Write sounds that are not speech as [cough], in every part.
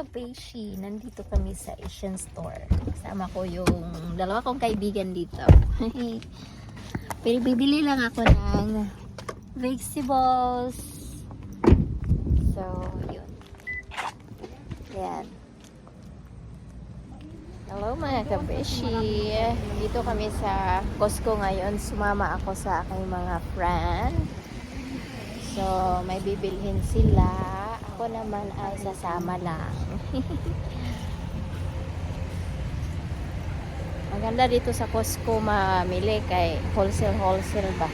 kabeshi, nandito kami sa Asian store. Kasama ko yung dalawa kong kaibigan dito. [laughs] Pero bibili lang ako ng vegetables. So, yun. Yan. Hello mga kabeshi. Dito kami sa Costco ngayon. Sumama ako sa aking mga friend. So, may bibilhin sila. Ako naman ay sasama lang. [laughs] Maganda dito sa Costco mamili kay wholesale-wholesale ba.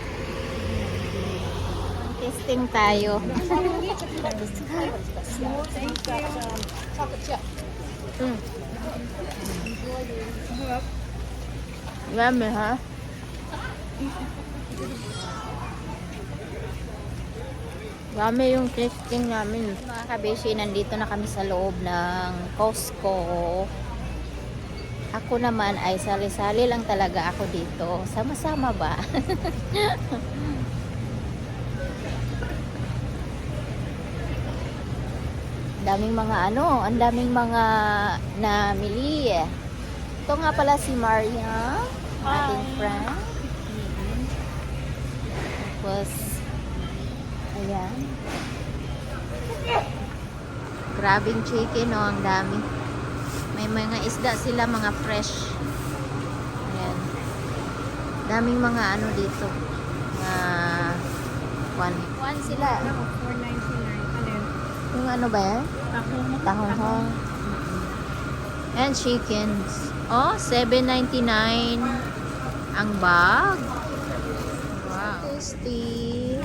Testing tayo. [laughs] Mm. Yummy, ha? Yummy yung testing namin. Mga kabeshi, nandito na kami sa loob ng Costco. Ako naman ay sali-sali lang talaga ako dito. Sama-sama ba? [laughs] daming mga ano, ang daming mga namili. Ito nga pala si Maria, ating friend. Tapos, ayan. Grabing chicken, oh, ang dami. May mga isda sila, mga fresh. Ayan. Daming mga ano dito. Mga one. One sila. Ako, 499. Alin? Yung ano ba yan? Ako. Tahong-hong. And chickens. Oh, 7.99 ang bag. Wow. Tasty.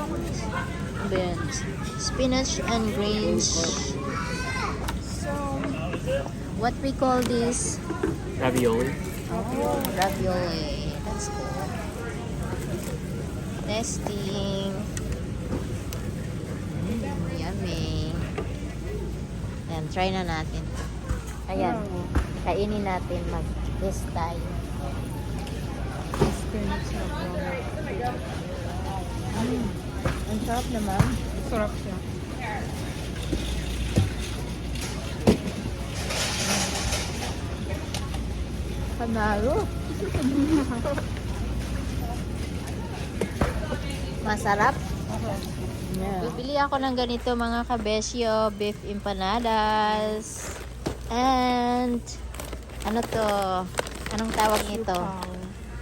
Beans. Spinach and greens. So, what we call this? Ravioli. Oh, ravioli. That's cool. Testing. Mm, yummy. Ayan, try na natin. Ayan, kainin natin. Mag-test tayo. Spinach na po. Mm, ang sarap naman. Sarap siya. Panalo. Masarap. Yeah. Bibili ako ng ganito mga kabesyo, beef empanadas. And ano to? Anong tawag nito?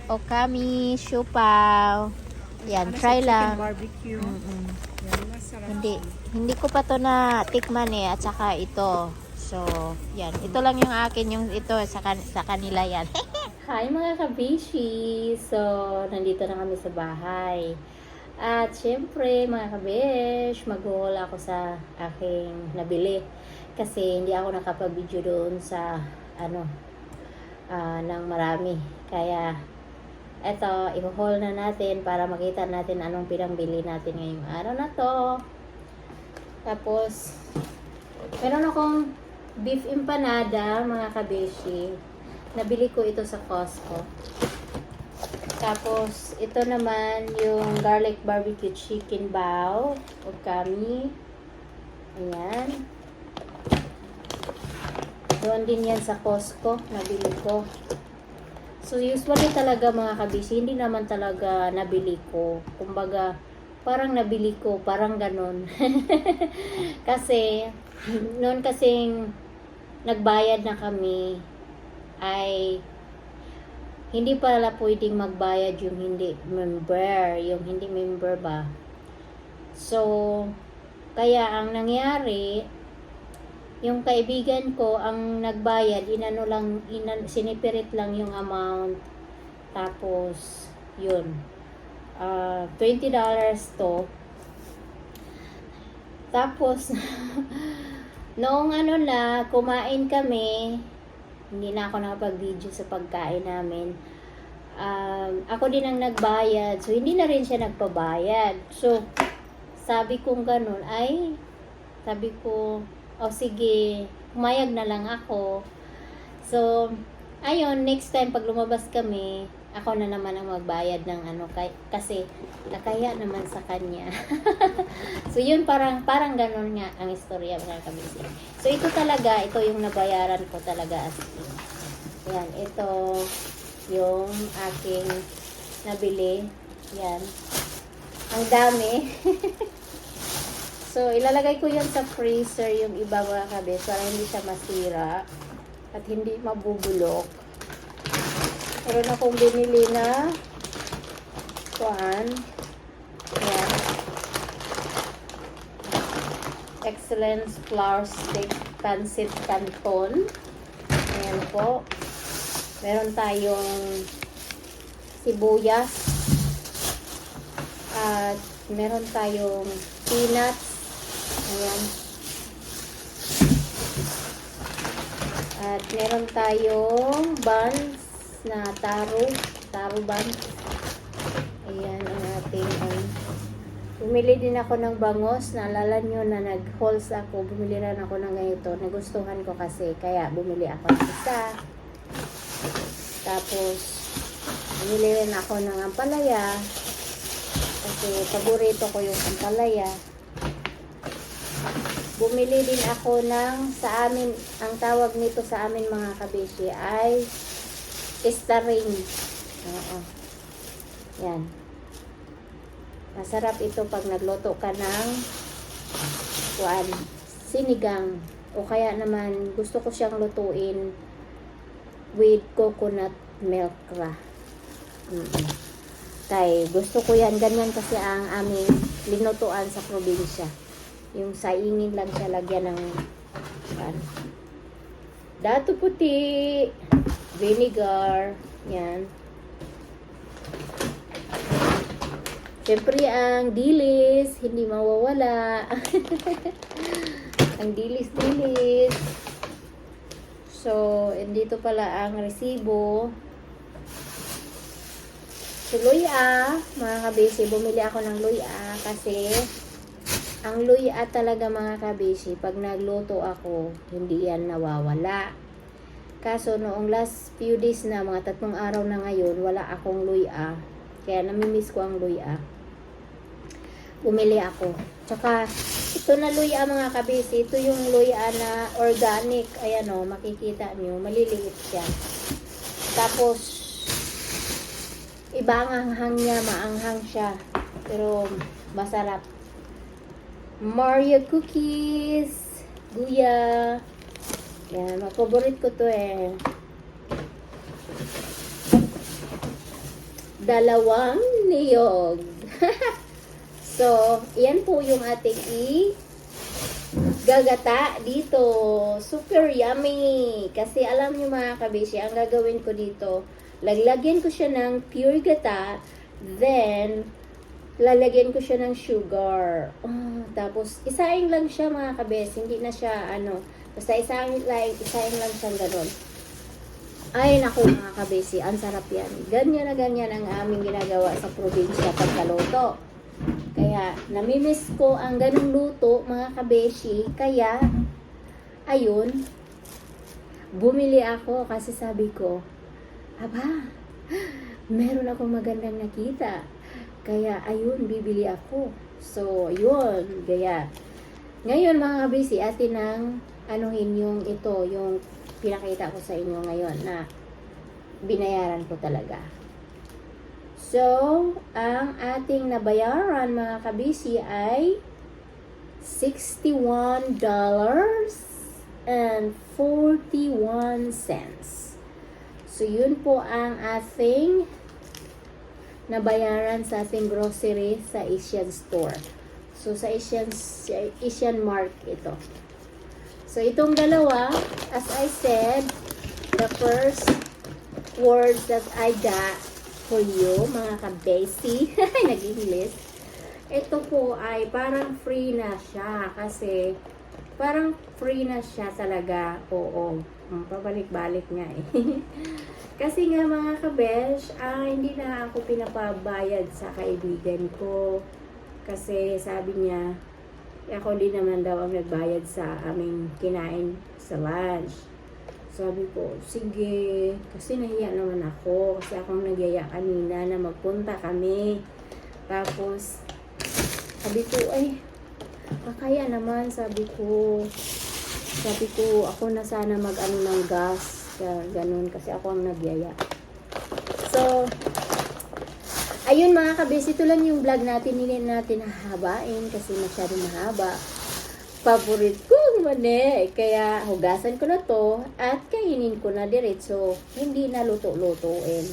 Okami, siupaw. Yan, Ano try lang. barbecue. Yan, masarap. Hindi, hindi ko pa to na tikman eh at saka ito. So, yan. Ito lang yung akin, yung ito sa, kan- sa kanila yan. [laughs] Hi mga kabishi! So, nandito na kami sa bahay. At syempre, mga kabesh, mag-haul ako sa aking nabili. Kasi hindi ako nakapag-video doon sa, ano, ah, ng marami. Kaya, eto, i-haul na natin para makita natin anong pinangbili natin ngayong araw na to. Tapos, meron akong beef empanada, mga kabeshi. Nabili ko ito sa Costco. Tapos, ito naman yung garlic barbecue chicken bao. Okami. Ayan. Doon din yan sa Costco. Nabili ko. So, usually talaga mga kabisi, hindi naman talaga nabili ko. Kumbaga, parang nabili ko, parang ganon. [laughs] kasi, noon kasing nagbayad na kami, ay hindi pala pwedeng magbayad yung hindi member, yung hindi member ba. So, kaya ang nangyari, yung kaibigan ko ang nagbayad, inano lang, inan, sinipirit lang yung amount. Tapos, yun. ah $20 to. Tapos, [laughs] noong ano na, kumain kami, hindi na ako nakapag-video sa pagkain namin. Um, ako din ang nagbayad. So, hindi na rin siya nagpabayad. So, sabi kong ganun, ay, sabi ko, o sige, humayag na lang ako. So, ayun, next time pag lumabas kami, ako na naman ang magbayad ng ano kay, kasi nakaya naman sa kanya. [laughs] so yun parang parang ganun nga ang istorya mga kabisi. So ito talaga, ito yung nabayaran ko talaga as in. Yan, ito yung aking nabili. Yan. Ang dami. [laughs] so ilalagay ko yan sa freezer yung iba mga kabis para hindi siya masira at hindi mabubulok. Meron akong binili na kuan. Ayan. Excellence Flour Stick Pancit Canton. Ayan po. Meron tayong sibuyas. At meron tayong peanuts. Ayan. At meron tayong buns na taro. Taro buns. Ayan ang ating um, Bumili din ako ng bangos. Naalala nyo na nag-hauls ako. Bumili rin ako ng ganito. Nagustuhan ko kasi. Kaya bumili ako ng isa. Tapos, bumili rin ako ng ampalaya. Kasi paborito ko yung ampalaya. Bumili din ako ng sa amin, ang tawag nito sa amin mga kabeshi ay Estaring. Oo. Yan. Masarap ito pag nagluto ka ng kuan, sinigang. O kaya naman, gusto ko siyang lutuin with coconut milk ra. Mm Kay gusto ko yan, ganyan kasi ang aming linutuan sa probinsya. Yung saingin lang siya lagyan ng kuan. Dato puti, vinegar, yan. Siyempre, ang dilis, hindi mawawala. [laughs] ang dilis-dilis. So, dito pala ang resibo. So, luya, mga kabisi, bumili ako ng luya kasi ang luya talaga mga kabisi, pag nagluto ako, hindi yan nawawala. Kaso noong last few days na, mga tatlong araw na ngayon, wala akong luya. Kaya namimiss ko ang luya bumili ako. Tsaka, ito na luya mga kabisi, ito yung luya na organic. Ayan o, makikita nyo, maliliit siya. Tapos, iba ang hanghang niya, maanghang siya. Pero, masarap. Mario cookies, guya. Yan, mga favorite ko to eh. Dalawang niyog. [laughs] So, yan po yung ating i gagata dito. Super yummy! Kasi alam nyo mga kabishi, ang gagawin ko dito, laglagyan ko siya ng pure gata, then, lalagyan ko siya ng sugar. Oh, tapos, isaing lang siya mga kabes. Hindi na siya, ano, basta isaing lang, isaing lang siya ganun. Ay, naku mga kabesi, ang sarap yan. Ganyan na ganyan ang aming ginagawa sa probinsya pagkaluto. Kaya, namimiss ko ang ganung luto, mga kabeshi. Kaya, ayun, bumili ako kasi sabi ko, aba, [gasps] meron akong magandang nakita. Kaya, ayun, bibili ako. So, yun, kaya, ngayon mga kabesi, atin ang anuhin yung ito, yung pinakita ko sa inyo ngayon na binayaran ko talaga. So, ang ating nabayaran mga kabisi ay $61 and 41 cents. So, yun po ang ating nabayaran sa ating grocery sa Asian store. So, sa Asian, Asian Mark ito. So, itong dalawa, as I said, the first words that I got for you, mga ka-bestie, [laughs] nag-English, ito po ay parang free na siya kasi parang free na siya talaga. Oo, mm, pabalik-balik nga eh. [laughs] kasi nga mga kabesh, ah, hindi na ako pinapabayad sa kaibigan ko. Kasi sabi niya, ako din naman daw ang nagbayad sa aming kinain sa lunch. sabi ko, sige. Kasi nahiya naman ako. Kasi akong nagyaya kanina na magpunta kami. Tapos, sabi ko, ay, kakaya naman, sabi ko. Sabi ko, ako na sana mag-ano ng gas. Kaya, ganun, kasi ako ang nagyaya. So, ayun mga kabis, ito lang yung vlog natin. Hindi natin hahabain kasi masyadong mahaba. Favorite ko mani. Kaya hugasan ko na to at kainin ko na diretso. Hindi na luto-lutuin.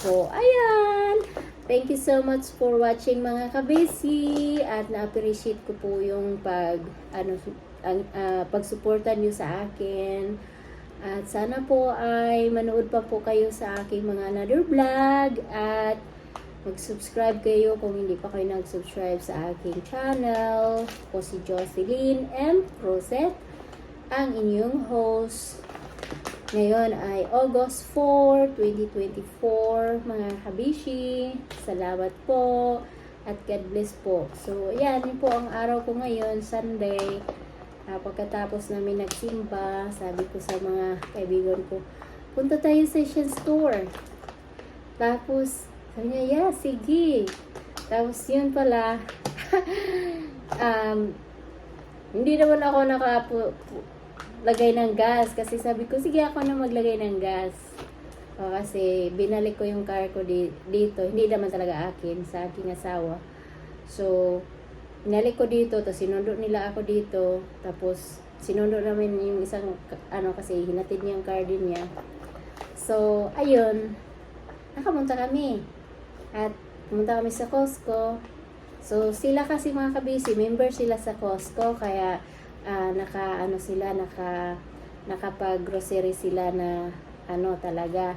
So, ayan. Thank you so much for watching mga kabisi at na-appreciate ko po yung pag ano ah, pagsuporta niyo sa akin. At sana po ay manood pa po kayo sa aking mga another vlog at mag-subscribe kayo kung hindi pa kayo nag-subscribe sa aking channel. Ako si Jocelyn M. Roset, ang inyong host. Ngayon ay August 4, 2024, mga kabishi. Salamat po at God bless po. So, yan, yun po ang araw ko ngayon, Sunday. Ah, pagkatapos namin nagsimba, sabi ko sa mga kaibigan ko, punta tayo sa Asian store. Tapos, sabi niya, yeah, sige. Tapos, yun pala, [laughs] um, hindi naman ako nakapu lagay ng gas. Kasi sabi ko sige ako na maglagay ng gas. O, kasi binalik ko yung car ko di, dito. Hindi naman talaga akin sa aking asawa. So binalik ko dito tapos sinundo nila ako dito. Tapos sinundo namin yung isang ano kasi hinatid niya yung car din niya. So ayun. Nakamunta kami. At pumunta kami sa Costco. So, sila kasi mga kabisi, member sila sa Costco, kaya ah, naka, ano sila, naka, nakapag-grocery sila na, ano talaga.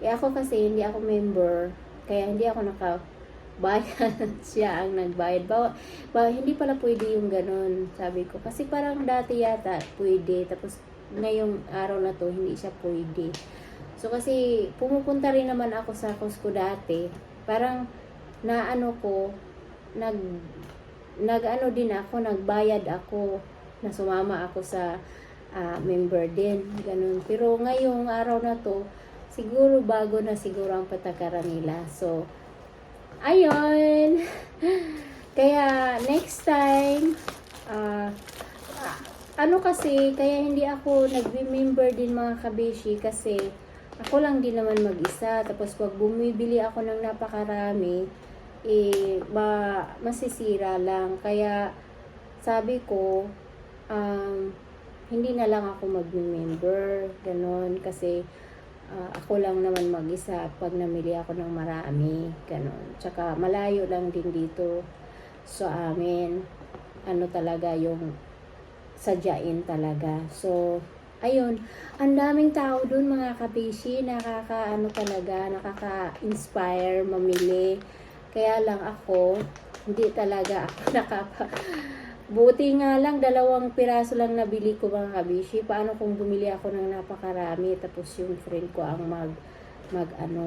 Eh, ako kasi, hindi ako member, kaya hindi ako nakabayad. [laughs] Siya ang nagbayad. Ba, ba, hindi pala pwede yung ganun, sabi ko. Kasi parang dati yata, pwede. Tapos, ngayong araw na to, hindi siya pwede. So, kasi, pumupunta rin naman ako sa Costco dati. Parang, na ano ko, nag nag ano din ako, nagbayad ako na sumama ako sa ah, member din, ganun. Pero ngayong araw na to, siguro bago na siguro ang patakaran nila. So, ayun. [laughs] Kaya next time, ah, ano kasi, kaya hindi ako nag-remember din mga kabeshi kasi ako lang din naman mag-isa. Tapos pag bumibili ako ng napakarami, eh, ma masisira lang. Kaya, sabi ko, um, hindi na lang ako mag-member, ganon, kasi ah, ako lang naman mag-isa pag namili ako ng marami, ganon. Tsaka, malayo lang din dito sa amin. Ano talaga yung sadyain talaga. So, ayun, ang daming tao dun mga kapishi, nakaka, ano talaga, nakaka-inspire, mamili. Kaya lang ako, hindi talaga ako [laughs] nakapa... Buti nga lang, dalawang piraso lang nabili ko mga kabishi. Paano kung bumili ako ng napakarami, tapos yung friend ko ang mag, mag ano,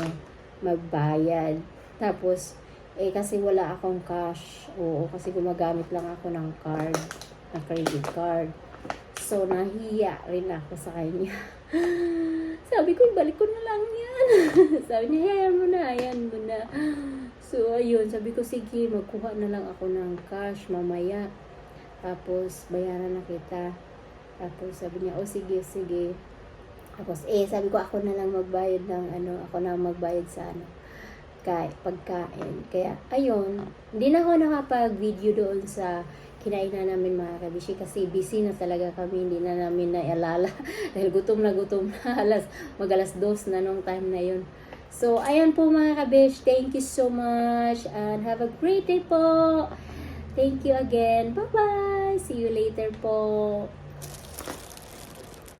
magbayad. Tapos, eh kasi wala akong cash. Oo, kasi gumagamit lang ako ng card, ng credit card. So, nahiya rin ako sa kanya. [laughs] Sabi ko, balik ko na lang yan. [laughs] Sabi niya, hayaan mo na, hayaan mo na. So, ayun, sabi ko, sige, magkuha na lang ako ng cash mamaya. Tapos, bayaran na kita. Tapos, sabi niya, oh, sige, sige. Tapos, eh, sabi ko, ako na lang magbayad ng, ano, ako na magbayad sa, ano, kay, pagkain. Kaya, ayun, hindi na ako nakapag-video doon sa kinainan namin mga kabishi kasi busy na talaga kami, hindi na namin naalala [laughs] dahil gutom na gutom na [laughs] alas, mag alas dos na nung time na yun. So, ayan po mga kabish, thank you so much and have a great day po. Thank you again. Bye-bye. See you later po.